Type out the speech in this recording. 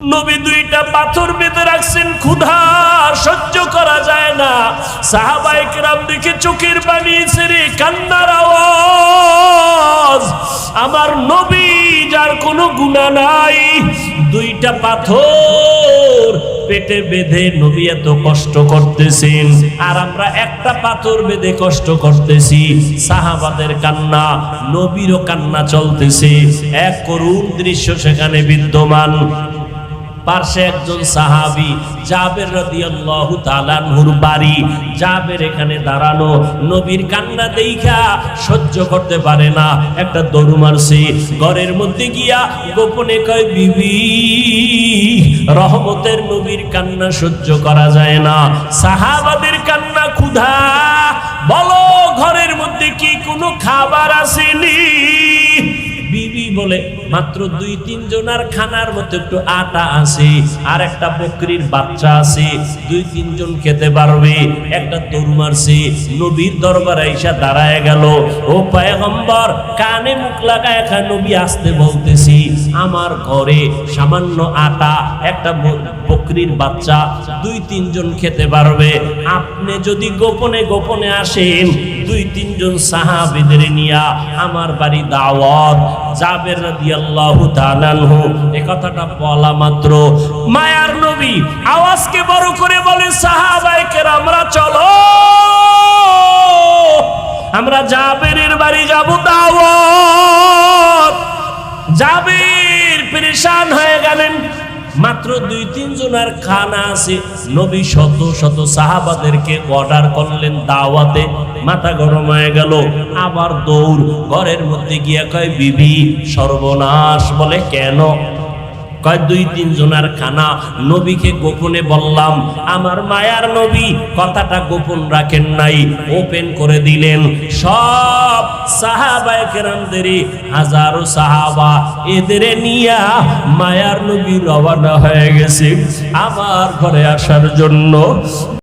নবী দুইটা পাথর বেঁধে রাখছেন, ক্ষুধা সহ্য করা যায় না। সাহাবাই কেরাম দেখে চোখের পানি ছেড়ে কান্নার আওয়াজ। আমার নবী, যার কোনো গুণা নাই, দুইটা পাথর পেটে বেঁধে নবী এত কষ্ট করতেছেন, আর আমরা একটা পাথর বেঁধে কষ্ট করতেছি। সাহাবাদের কান্না, নবীরও কান্না চলতেছে। এক করুণ দৃশ্য সেখানে বিদ্যমান। পার্শ্বে একজন সাহাবি জাবের রাদিয়াল্লাহু তাআলার বাড়ি। জাবের এখানে দাঁড়ানো নবীর কান্না দেইখা সহ্য করতে পারে না। একটা দরু মারছে, ঘরের মধ্যে গিয়া গোপনে কয়, বিবি, রহমতের নবীর কান্না সহ্য করা যায় না। সাহাবাদের কান্না ক্ষুধা। বলো, ঘরের মধ্যে কি কোনো খাবার আসেনি? বিবি বলে মাত্র দুই, তিন জনার খানার মতো একটু আটা আছে, আর একটা বকরির বাচ্চা আছে। দুই তিনজন খেতে পারবে। একটা তরু মারছে, নবীর দরবার আইসা দাঁড়ায় গেল। ও পায়গম্বর, কানে মুখ লাগা একা নবী আসতে বলতেছি, আমার ঘরে সামান্য আটা, একটা বকরির বাচ্চা, দুই তিনজন খেতে পারবে। আপনি যদি গোপনে গোপনে আসেন দুই, তিনজন সাহাবিদের নিয়া আমার বাড়ি দাওয়াত। জাবের রাদিয়াল্লাহু তাআলাহু এই কথাটা বলা মাত্র। মায়ার নবী আওয়াজকে বড় করে বলে, সাহাবায়ে কেরামরা চলো। আমরা জাবেরের বাড়ি যাব দাওয়াত। জাবির পরেশান হয়ে গেলেন। মাত্র দুই তিন জনের খানা আছে। নবী শত শত সাহাবাদেরকে অর্ডার করলেন দাওয়াতে। মাথা গরম হয়ে গেল। আবার দৌড়। ঘরের মধ্যে গিয়া কয়, বিবি, সর্বনাশ বলে, কেন? কয়, দুই, তিন জনের খানা নবীকে গোপনে বললাম, আমার মায়ার নবী, কথাটা গোপন রাখেন নাই ওপেন করে দিলেন। সব সাহাবায় কেরামদেরই হাজারো সাহাবা এদের নিয়া মায়ার নবী রওনা হয়ে গেছে আমার ঘরে আসার জন্য।